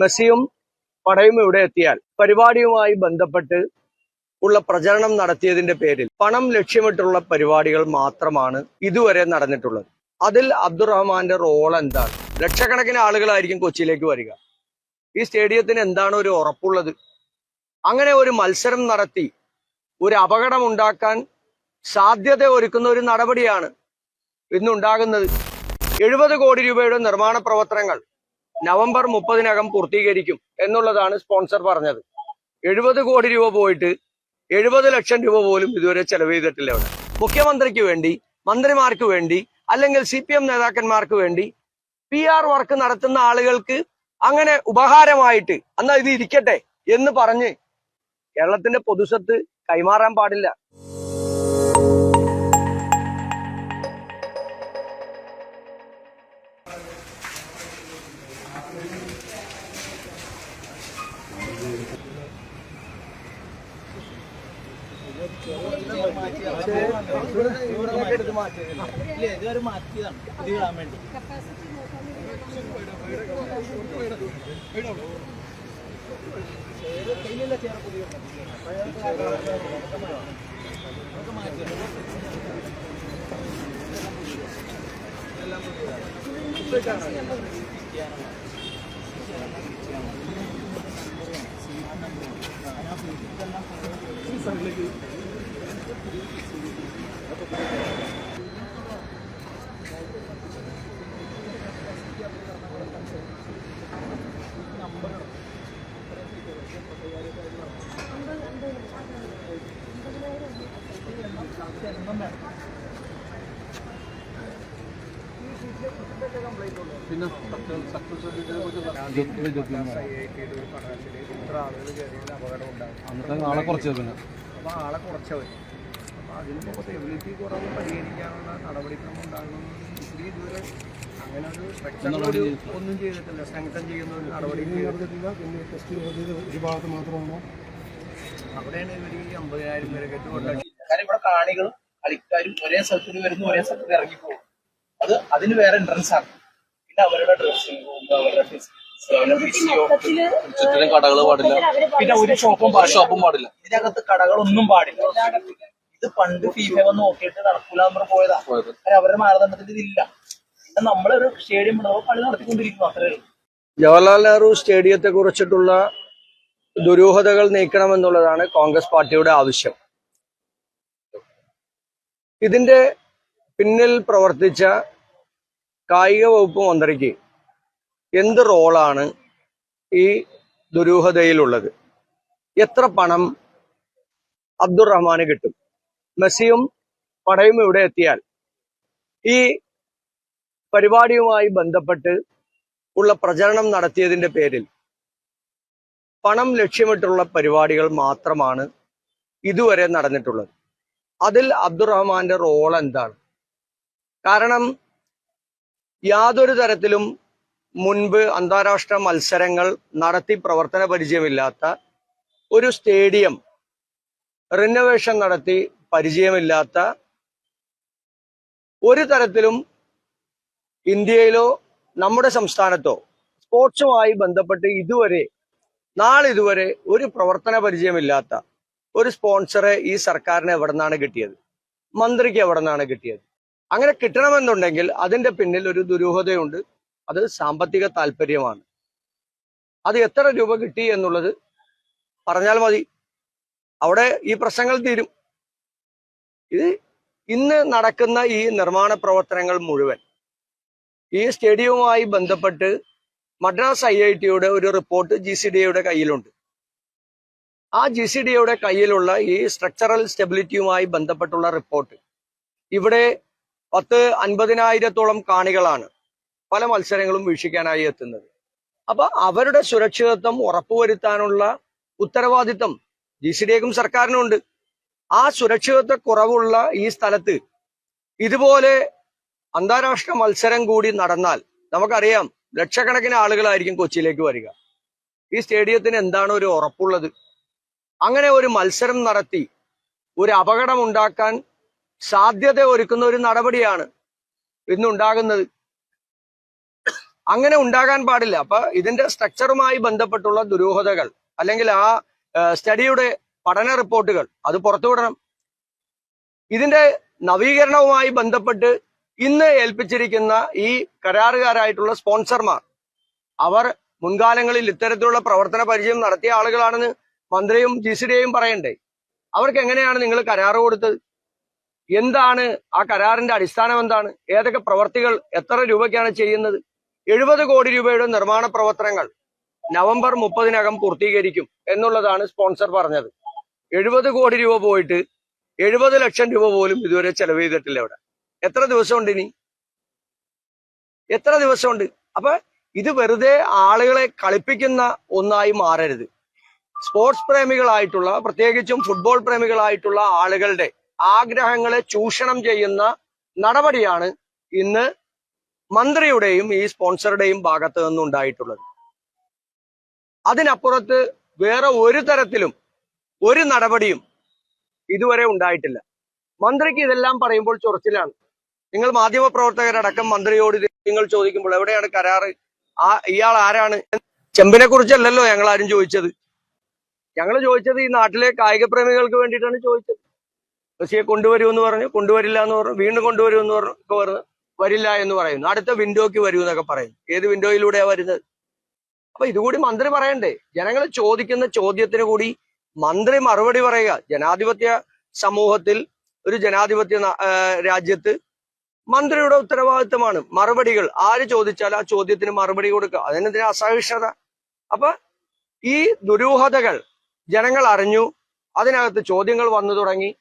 മെസ്സിയും പടയും ഇവിടെ എത്തിയാൽ പരിപാടിയുമായി ബന്ധപ്പെട്ട് ഉള്ള പ്രചരണം നടത്തിയതിന്റെ പേരിൽ പണം ലക്ഷ്യമിട്ടുള്ള പരിപാടികൾ മാത്രമാണ് ഇതുവരെ നടന്നിട്ടുള്ളത്. അതിൽ അബ്ദുറഹ്മാന്റെ റോൾ എന്താണ്? ലക്ഷക്കണക്കിന് ആളുകളായിരിക്കും കൊച്ചിയിലേക്ക് വരിക. ഈ സ്റ്റേഡിയത്തിന് എന്താണ് ഒരു ഉറപ്പുള്ളത്? അങ്ങനെ ഒരു മത്സരം നടത്തി ഒരു അപകടം ഉണ്ടാക്കാൻ സാധ്യത ഒരുക്കുന്ന ഒരു നടപടിയാണ് ഇന്നുണ്ടാകുന്നത്. എഴുപത് കോടി രൂപയുടെ നിർമ്മാണ പ്രവർത്തനങ്ങൾ നവംബർ മുപ്പതിനകം പൂർത്തീകരിക്കും എന്നുള്ളതാണ് സ്പോൺസർ പറഞ്ഞത്. എഴുപത് കോടി രൂപ പോയിട്ട് എഴുപത് ലക്ഷം രൂപ പോലും ഇതുവരെ ചെലവ് ചെയ്തിട്ടില്ല അവിടെ മുഖ്യമന്ത്രിക്ക് വേണ്ടി മന്ത്രിമാർക്ക് വേണ്ടി അല്ലെങ്കിൽ സി പി എം നേതാക്കന്മാർക്ക് വേണ്ടി പി ആർ വർക്ക് നടത്തുന്ന ആളുകൾക്ക് അങ്ങനെ ഉപഹാരമായിട്ട് എന്നാ ഇത് ഇരിക്കട്ടെ എന്ന് പറഞ്ഞ് കേരളത്തിന്റെ പൊതുസ്വത്ത് കൈമാറാൻ പാടില്ല. ഇതുവരെ മാറ്റിയതാണ് പുതിയ ഇടാൻ വേണ്ടി അന്നത്തെ നാളെ കുറച്ചു പിന്നെ. അപ്പൊ ആളെ കുറച്ചവർ അപ്പൊ അതിന്റെ സ്റ്റെബിലിറ്റി കുറവ് പരിഹരിക്കാനുള്ള നടപടിക്രമം ഉണ്ടാകുന്നു ഇതിൽ ഇതുവരെ അങ്ങനെ ഒരു ഒന്നും ചെയ്തിട്ടില്ല. സ്ട്രെങ്തൻ ചെയ്യുന്ന ഒരു നടപടി പിന്നെ ടെസ്റ്റ് ചെയ്തത് ഒരു ഭാഗത്ത് മാത്രമാണോ? അവിടെയാണ് ഇവർ ഈ അമ്പതിനായിരം പേരെ കൊണ്ടാക്കി. കാരണം ഇവിടെ കാണികളും കളിക്കാരും ഒരേ സ്ഥലത്ത് വരുന്നു ഒരേ സ്ഥലത്ത് ഇറങ്ങിപ്പോകും. അത് അതിന് വേറെ എൻട്രൻസ് ആണ്. പിന്നെ അവരുടെ ഡ്രസ്സിംഗ് അവരുടെ ചുറ്റിലും കടകൾ പാടില്ല. പിന്നെ ഒരു ഷോപ്പും ഷോപ്പും പാടില്ല. ഇതിനകത്ത് കടകളൊന്നും പാടില്ല. ഇത് പണ്ട് ഫീഫ വന്ന് നോക്കിയിട്ട് നടക്കൂല പറഞ്ഞ് പോയതാ. കാരണം അവരുടെ മാനദണ്ഡത്തിൽ ഇതില്ല. ഇത് നമ്മളൊരു സ്റ്റേഡിയം ഉണ്ടാവും കളി നടത്തിക്കൊണ്ടിരിക്കുന്നു അത്രേ ജവഹർലാൽ നെഹ്റു സ്റ്റേഡിയത്തെ കുറിച്ചിട്ടുള്ള ദുരൂഹതകൾ നീക്കണമെന്നുള്ളതാണ് കോൺഗ്രസ് പാർട്ടിയുടെ ആവശ്യം. ഇതിന്റെ പിന്നിൽ പ്രവർത്തിച്ച കായിക വകുപ്പ് മന്ത്രിക്ക് എന്ത് റോളാണ് ഈ ദുരൂഹതയിലുള്ളത്? എത്ര പണം അബ്ദുറഹ്മാന് കിട്ടും? മെസ്സിയും പടയും ഇവിടെ എത്തിയാൽ ഈ പരിപാടിയുമായി ബന്ധപ്പെട്ട് ഉള്ള പ്രചരണം നടത്തിയതിന്റെ പേരിൽ പണം ലക്ഷ്യമിട്ടുള്ള പരിപാടികൾ മാത്രമാണ് ഇതുവരെ നടന്നിട്ടുള്ളത്. അതിൽ അബ്ദുറഹ്മാന്റെ റോൾ എന്താണ്? കാരണം യാതൊരു തരത്തിലും മുൻപ് അന്താരാഷ്ട്ര മത്സരങ്ങൾ നടത്തി പ്രവർത്തന പരിചയമില്ലാത്ത ഒരു സ്റ്റേഡിയം റിനോവേഷൻ നടത്തി പരിചയമില്ലാത്ത ഒരു തരത്തിലും ഇന്ത്യയിലോ നമ്മുടെ സംസ്ഥാനത്തോ സ്പോർട്സുമായി ബന്ധപ്പെട്ട് ഇതുവരെ നാളിതുവരെ ഒരു പ്രവർത്തന പരിചയമില്ലാത്ത ഒരു സ്പോൺസറെ ഈ സർക്കാരിന് എവിടെ നിന്നാണ് കിട്ടിയത്? മന്ത്രിക്ക് എവിടെ നിന്നാണ് കിട്ടിയത്? അങ്ങനെ കിട്ടണമെന്നുണ്ടെങ്കിൽ അതിന്റെ പിന്നിൽ ഒരു ദുരൂഹതയുണ്ട്. അത് സാമ്പത്തിക താല്പര്യമാണ്. അത് എത്ര രൂപ കിട്ടി എന്നുള്ളത് പറഞ്ഞാൽ മതി. അവിടെ ഈ പ്രശ്നങ്ങൾ തീരും. ഇത് ഇന്ന് നടക്കുന്ന ഈ നിർമ്മാണ പ്രവർത്തനങ്ങൾ മുഴുവൻ ഈ സ്റ്റേഡിയവുമായി ബന്ധപ്പെട്ട് മദ്രാസ് ഐ ഐ ടിയുടെ ഒരു റിപ്പോർട്ട് ജി സി ഡി എയുടെ കയ്യിലുണ്ട്. ആ ജി സി ഡി എയുടെ കയ്യിലുള്ള ഈ സ്ട്രക്ചറൽ സ്റ്റെബിലിറ്റിയുമായി ബന്ധപ്പെട്ടുള്ള റിപ്പോർട്ട് ഇവിടെ പത്ത് അൻപതിനായിരത്തോളം കാണികളാണ് പല മത്സരങ്ങളും വീക്ഷിക്കാനായി എത്തുന്നത്. അപ്പൊ അവരുടെ സുരക്ഷിതത്വം ഉറപ്പുവരുത്താനുള്ള ഉത്തരവാദിത്തം ജി സി ഡി എക്കും സർക്കാരിനുണ്ട്. ആ സുരക്ഷിതത്വ കുറവുള്ള ഈ സ്ഥലത്ത് ഇതുപോലെ അന്താരാഷ്ട്ര മത്സരം കൂടി നടന്നാൽ നമുക്കറിയാം ലക്ഷക്കണക്കിന് ആളുകളായിരിക്കും കൊച്ചിയിലേക്ക് വരിക. ഈ സ്റ്റേഡിയത്തിന് എന്താണ് ഒരു ഉറപ്പുള്ളത്? അങ്ങനെ ഒരു മത്സരം നടത്തി ഒരു അപകടം ഉണ്ടാക്കാൻ സാധ്യത ഒരുക്കുന്ന ഒരു നടപടിയാണ് ഇന്നുണ്ടാകുന്നത്. അങ്ങനെ ഉണ്ടാകാൻ പാടില്ല. അപ്പൊ ഇതിന്റെ സ്ട്രക്ചറുമായി ബന്ധപ്പെട്ടുള്ള ദുരൂഹതകൾ അല്ലെങ്കിൽ ആ സ്റ്റഡിയുടെ പഠന റിപ്പോർട്ടുകൾ അത് പുറത്തുവിടണം ഇതിന്റെ നവീകരണവുമായി ബന്ധപ്പെട്ട് ഇന്ന് ഏൽപ്പിച്ചിരിക്കുന്ന ഈ കരാറുകാരായിട്ടുള്ള സ്പോൺസർമാർ അവർ മുൻകാലങ്ങളിൽ ഇത്തരത്തിലുള്ള പ്രവർത്തന പരിചയം നടത്തിയ ആളുകളാണെന്ന് മന്ത്രിയും ജി സി ഡിയും പറയണ്ടേ? അവർക്ക് എങ്ങനെയാണ് നിങ്ങൾ കരാറ് കൊടുത്തത്? എന്താണ് ആ കരാറിന്റെ അടിസ്ഥാനം എന്താണ്? ഏതൊക്കെ പ്രവർത്തികൾ എത്ര രൂപയ്ക്കാണ് ചെയ്യുന്നത്? എഴുപത് കോടി രൂപയുടെ നിർമ്മാണ പ്രവർത്തനങ്ങൾ നവംബർ മുപ്പതിനകം പൂർത്തീകരിക്കും എന്നുള്ളതാണ് സ്പോൺസർ പറഞ്ഞത്. എഴുപത് കോടി രൂപ പോയിട്ട് എഴുപത് ലക്ഷം രൂപ പോലും ഇതുവരെ ചെലവ് ചെയ്തിട്ടില്ല ഇവിടെ. എത്ര ദിവസമുണ്ട് ഇനി? എത്ര ദിവസമുണ്ട്? അപ്പൊ ഇത് വെറുതെ ആളുകളെ കളിപ്പിക്കുന്ന ഒന്നായി മാറരുത്. സ്പോർട്സ് പ്രേമികളായിട്ടുള്ള പ്രത്യേകിച്ചും ഫുട്ബോൾ പ്രേമികളായിട്ടുള്ള ആളുകളുടെ ആഗ്രഹങ്ങളെ ചൂഷണം ചെയ്യുന്ന നടപടിയാണ് ഇന്ന് മന്ത്രിയുടെയും ഈ സ്പോൺസറുടെയും ഭാഗത്ത് നിന്നുണ്ടായിട്ടുള്ളത്. അതിനപ്പുറത്ത് വേറെ ഒരു തരത്തിലും ഒരു നടപടിയും ഇതുവരെ ഉണ്ടായിട്ടില്ല. മന്ത്രിക്ക് ഇതെല്ലാം പറയുമ്പോൾ ചൊറച്ചിലാണ്. നിങ്ങൾ മാധ്യമപ്രവർത്തകരടക്കം മന്ത്രിയോട് നിങ്ങൾ ചോദിക്കുമ്പോൾ എവിടെയാണ് കരാറ്? ആ ഇയാൾ ആരാണ്? ചെമ്പിനെ കുറിച്ചല്ലല്ലോ ഞങ്ങൾ ആരും ചോദിച്ചത്. ഞങ്ങൾ ചോദിച്ചത് ഈ നാട്ടിലെ കായിക പ്രേമികൾക്ക് വേണ്ടിയിട്ടാണ് ചോദിച്ചത്. മെസ്സിയെ കൊണ്ടുവരുമെന്ന് പറഞ്ഞു. കൊണ്ടുവരില്ല എന്ന് പറഞ്ഞു. വീണ്ടും കൊണ്ടുവരുമെന്ന് പറഞ്ഞു. വരില്ല എന്ന് പറയുന്നു. അടുത്ത വിൻഡോക്ക് വരൂ എന്നൊക്കെ പറയും. ഏത് വിൻഡോയിലൂടെയാണ് വരുന്നത്? അപ്പൊ ഇതുകൂടി മന്ത്രി പറയണ്ടേ. ജനങ്ങൾ ചോദിക്കുന്ന ചോദ്യത്തിന് കൂടി മന്ത്രി മറുപടി പറയുക. ജനാധിപത്യ സമൂഹത്തിൽ ഒരു ജനാധിപത്യ രാജ്യത്ത് മന്ത്രിയുടെ ഉത്തരവാദിത്തമാണ് മറുപടികൾ. ആര് ചോദിച്ചാൽ ആ ചോദ്യത്തിന് മറുപടി കൊടുക്കുക. അതിനെതിരെ അസഹിഷ്ണുത? അപ്പൊ ഈ ദുരൂഹതകൾ ജനങ്ങൾ അറിഞ്ഞു. അതിനകത്ത് ചോദ്യങ്ങൾ വന്നു തുടങ്ങി.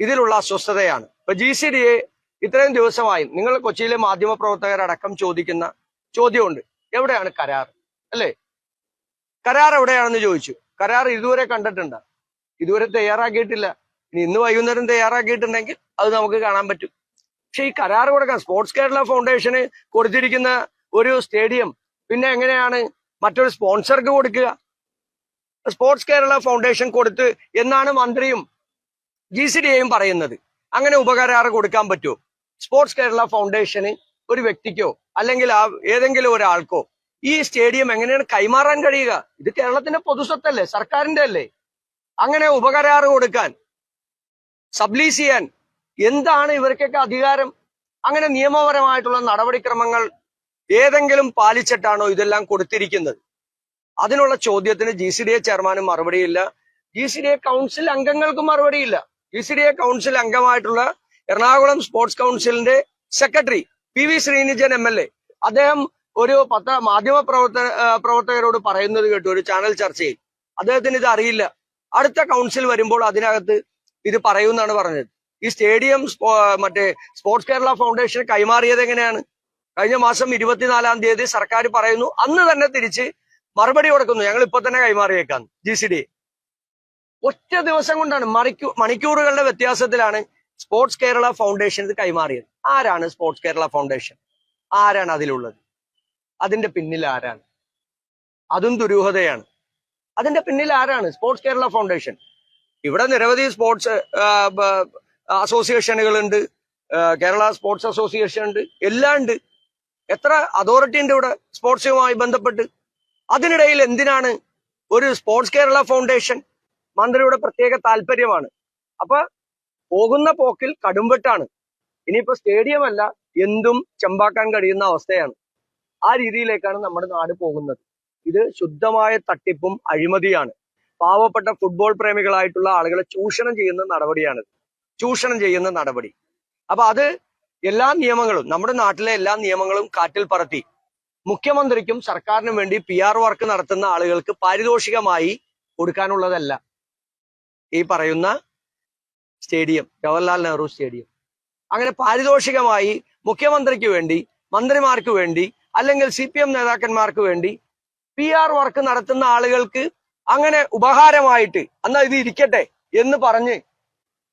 ഇതിലുള്ള അസ്വസ്ഥതയാണ്. ഇപ്പൊ ജി സി ഡി എ ഇത്രയും ദിവസമായി നിങ്ങൾ കൊച്ചിയിലെ മാധ്യമ പ്രവർത്തകരടക്കം ചോദിക്കുന്ന ചോദ്യമുണ്ട്. എവിടെയാണ് കരാർ? അല്ലേ? കരാർ എവിടെയാണെന്ന് ചോദിച്ചു. കരാർ ഇതുവരെ കണ്ടിട്ടുണ്ട്. ഇതുവരെ തയ്യാറാക്കിയിട്ടില്ല. ഇനി ഇന്ന് വൈകുന്നേരം തയ്യാറാക്കിയിട്ടുണ്ടെങ്കിൽ അത് നമുക്ക് കാണാൻ പറ്റും. പക്ഷെ ഈ കരാർ കൊടുക്കാൻ സ്പോർട്സ് കേരള ഫൗണ്ടേഷന് കൊടുത്തിരിക്കുന്ന ഒരു സ്റ്റേഡിയം പിന്നെ എങ്ങനെയാണ്? മറ്റൊരു സ്പോൺസർക്ക് കൊടുക്കുക. സ്പോർട്സ് കേരള ഫൗണ്ടേഷൻ കൊടുത്ത് എന്നാണ് മന്ത്രിയും ജി സി ഡി പറയുന്നത്. അങ്ങനെ ഉപകരാറ് കൊടുക്കാൻ പറ്റുമോ? സ്പോർട്സ് കേരള ഫൗണ്ടേഷന് ഒരു വ്യക്തിക്കോ അല്ലെങ്കിൽ ആ ഏതെങ്കിലും ഒരാൾക്കോ ഈ സ്റ്റേഡിയം എങ്ങനെയാണ് കൈമാറാൻ കഴിയുക? ഇത് കേരളത്തിന്റെ പൊതുസ്വത്തല്ലേ സർക്കാരിന്റെ അല്ലേ? അങ്ങനെ ഉപകരാറ് കൊടുക്കാൻ സബ്ലീസ് ചെയ്യാൻ എന്താണ് ഇവർക്കൊക്കെ അധികാരം? അങ്ങനെ നിയമപരമായിട്ടുള്ള നടപടിക്രമങ്ങൾ ഏതെങ്കിലും പാലിച്ചിട്ടാണോ ഇതെല്ലാം കൊടുത്തിരിക്കുന്നത്? അതിനുള്ള ചോദ്യത്തിന് ജി സി ഡി എ ചെയർമാനും മറുപടിയില്ല. G C D A council അംഗങ്ങൾക്കും മറുപടിയില്ല. G C D A council അംഗമായിട്ടുള്ള Ernakulam sports കൗൺസിലിന്റെ secretary P V Srinijin M L A അദ്ദേഹം ഒരു പത്ര മാധ്യമ പ്രവർത്തക പ്രവർത്തകരോട് പറയുന്നത് കേട്ടു ഒരു ചാനൽ ചർച്ചയിൽ. അദ്ദേഹത്തിന് ഇത് അറിയില്ല. അടുത്ത കൗൺസിൽ വരുമ്പോൾ അതിനകത്ത് ഇത് പറയുമെന്നാണ് പറഞ്ഞത്. ഈ സ്റ്റേഡിയം മറ്റേ സ്പോർട്സ് കേരള ഫൗണ്ടേഷൻ കൈമാറിയത് എങ്ങനെയാണ്? കഴിഞ്ഞ മാസം ഇരുപത്തിനാലാം തീയതി സർക്കാർ പറയുന്നു അന്ന് തന്നെ തിരിച്ച് മറുപടി കൊടുക്കുന്നു. ഞങ്ങൾ ഇപ്പൊ തന്നെ കൈമാറിയേക്കാം ജി സി ഡി ഒറ്റ ദിവസം കൊണ്ടാണ് മണിക്കൂ മണിക്കൂറുകളുടെ വ്യത്യാസത്തിലാണ് സ്പോർട്സ് കേരള ഫൗണ്ടേഷൻ ഇത് കൈമാറിയത്. ആരാണ് സ്പോർട്സ് കേരള ഫൗണ്ടേഷൻ ആരാണ് അതിലുള്ളത്? അതിന്റെ പിന്നിൽ ആരാണ്? അതും ദുരൂഹതയാണ്. അതിന്റെ പിന്നിൽ ആരാണ്? സ്പോർട്സ് കേരള ഫൗണ്ടേഷൻ ഇവിടെ നിരവധി സ്പോർട്സ് അസോസിയേഷനുകളുണ്ട് കേരള സ്പോർട്സ് അസോസിയേഷൻ ഉണ്ട്. എല്ലാം ഉണ്ട്. എത്ര അതോറിറ്റി ഉണ്ട് ഇവിടെ സ്പോർട്സുമായി ബന്ധപ്പെട്ട്? അതിനിടയിൽ എന്തിനാണ് ഒരു സ്പോർട്സ് കേരള ഫൗണ്ടേഷൻ മന്ത്രിയുടെ പ്രത്യേക താല്പര്യമാണ്? അപ്പൊ പോകുന്ന പോക്കിൽ കടുംവെട്ടാണ്. ഇനിയിപ്പോ സ്റ്റേഡിയം അല്ല എന്തും ചെമ്പാക്കാൻ കഴിയുന്ന അവസ്ഥയാണ്. ആ രീതിയിലേക്കാണ് നമ്മുടെ നാട് പോകുന്നത്. ഇത് ശുദ്ധമായ തട്ടിപ്പും അഴിമതിയാണ്. പാവപ്പെട്ട ഫുട്ബോൾ പ്രേമികളായിട്ടുള്ള ആളുകളെ ചൂഷണം ചെയ്യുന്ന നടപടിയാണ് ചൂഷണം ചെയ്യുന്ന നടപടി. അപ്പൊ അത് എല്ലാ നിയമങ്ങളും നമ്മുടെ നാട്ടിലെ എല്ലാ നിയമങ്ങളും കാറ്റിൽ പറത്തി. മുഖ്യമന്ത്രിക്കും സർക്കാരിനും വേണ്ടി പി ആർ വർക്ക് നടത്തുന്ന ആളുകൾക്ക് പാരിതോഷികമായി കൊടുക്കാനുള്ളതല്ല. ഈ പറയുന്ന സ്റ്റേഡിയം ജവഹർലാൽ നെഹ്റു സ്റ്റേഡിയം. അങ്ങനെ പാരിതോഷികമായി മുഖ്യമന്ത്രിക്ക് വേണ്ടി മന്ത്രിമാർക്ക് വേണ്ടി അല്ലെങ്കിൽ സി പി എം നേതാക്കന്മാർക്ക് വേണ്ടി പി ആർ വർക്ക് നടത്തുന്ന ആളുകൾക്ക് അങ്ങനെ ഉപഹാരമായിട്ട് എന്നാ ഇത് ഇരിക്കട്ടെ എന്ന് പറഞ്ഞ്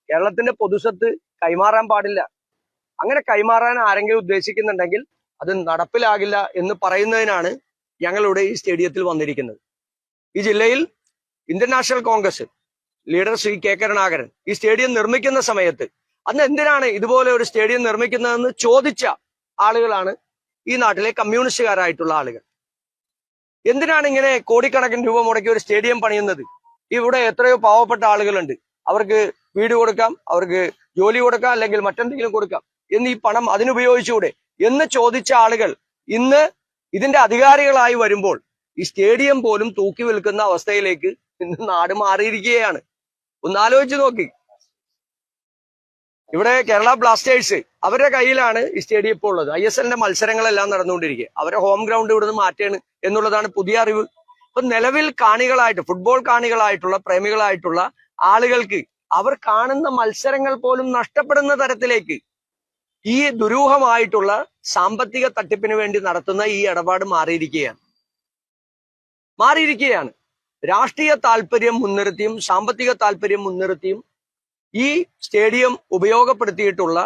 കേരളത്തിന്റെ പൊതുസ്വത്ത് കൈമാറാൻ പാടില്ല. അങ്ങനെ കൈമാറാൻ ആരെങ്കിലും ഉദ്ദേശിക്കുന്നുണ്ടെങ്കിൽ അത് നടപ്പിലാകില്ല എന്ന് പറയുന്നതിനാണ് ഞങ്ങളുടെ ഈ സ്റ്റേഡിയത്തിൽ വന്നിരിക്കുന്നത്. ഈ ജില്ലയിൽ Indian national Congress leader Shri K Karunakaran ഈ സ്റ്റേഡിയം നിർമ്മിക്കുന്ന സമയത്ത് അന്ന് എന്തിനാണ് ഇതുപോലെ ഒരു സ്റ്റേഡിയം നിർമ്മിക്കുന്നതെന്ന് ചോദിച്ച ആളുകളാണ് ഈ നാട്ടിലെ കമ്മ്യൂണിസ്റ്റുകാരായിട്ടുള്ള ആളുകൾ. എന്തിനാണ് ഇങ്ങനെ കോടിക്കണക്കിന് രൂപ മുടക്കി ഒരു സ്റ്റേഡിയം പണിയുന്നത്? ഇവിടെ എത്രയോ പാവപ്പെട്ട ആളുകളുണ്ട്. അവർക്ക് വീട് കൊടുക്കാം അവർക്ക് ജോലി കൊടുക്കാം അല്ലെങ്കിൽ മറ്റെന്തെങ്കിലും കൊടുക്കാം. എന്ന് ഈ പണം അതിനുപയോഗിച്ചുകൂടെ? എന്ന് ചോദിച്ച ആളുകൾ ഇന്ന് ഇതിന്റെ അധികാരികളായി വരുമ്പോൾ ഈ സ്റ്റേഡിയം പോലും തൂക്കി വിൽക്കുന്ന അവസ്ഥയിലേക്ക് ഇന്ന് നാട് മാറിയിരിക്കുകയാണ്. ഒന്നാലോചിച്ച് നോക്കി. ഇവിടെ കേരള ബ്ലാസ്റ്റേഴ്സ് അവരുടെ കയ്യിലാണ് ഈ സ്റ്റേഡിയം ഇപ്പോൾ ഉള്ളത്. ഐ എസ് എല്ലിന്റെ മത്സരങ്ങളെല്ലാം നടന്നുകൊണ്ടിരിക്കുക. അവരെ ഹോം ഗ്രൗണ്ട് ഇവിടുന്ന് മാറ്റുകയാണ് എന്നുള്ളതാണ് പുതിയ അറിവ്. ഇപ്പൊ നിലവിൽ കാണികളായിട്ട് ഫുട്ബോൾ കാണികളായിട്ടുള്ള പ്രേമികളായിട്ടുള്ള ആളുകൾക്ക് അവർ കാണുന്ന മത്സരങ്ങൾ പോലും നഷ്ടപ്പെടുന്ന തരത്തിലേക്ക് ഈ ദുരൂഹമായിട്ടുള്ള സാമ്പത്തിക തട്ടിപ്പിന് വേണ്ടി നടത്തുന്ന ഈ ഇടപാട് മാറിയിരിക്കുകയാണ്. മാറിയിരിക്കുകയാണ്. രാഷ്ട്രീയ താല്പര്യം മുൻനിർത്തിയും സാമ്പത്തിക താല്പര്യം മുൻനിർത്തിയും ഈ സ്റ്റേഡിയം ഉപയോഗപ്പെടുത്തിയിട്ടുള്ള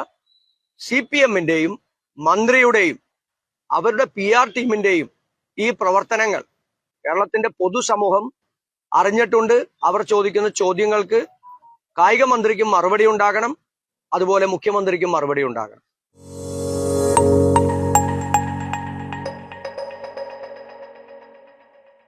സി പി എമ്മിന്റെയും മന്ത്രിയുടെയും അവരുടെ പി ആർ ടീമിന്റെയും ഈ പ്രവർത്തനങ്ങൾ കേരളത്തിന്റെ പൊതുസമൂഹം അറിഞ്ഞിട്ടുണ്ട്. അവർ ചോദിക്കുന്ന ചോദ്യങ്ങൾക്ക് കായിക മന്ത്രിക്കും മറുപടി ഉണ്ടാകണം. അതുപോലെ മുഖ്യമന്ത്രിക്കും മറുപടി ഉണ്ടാകണം.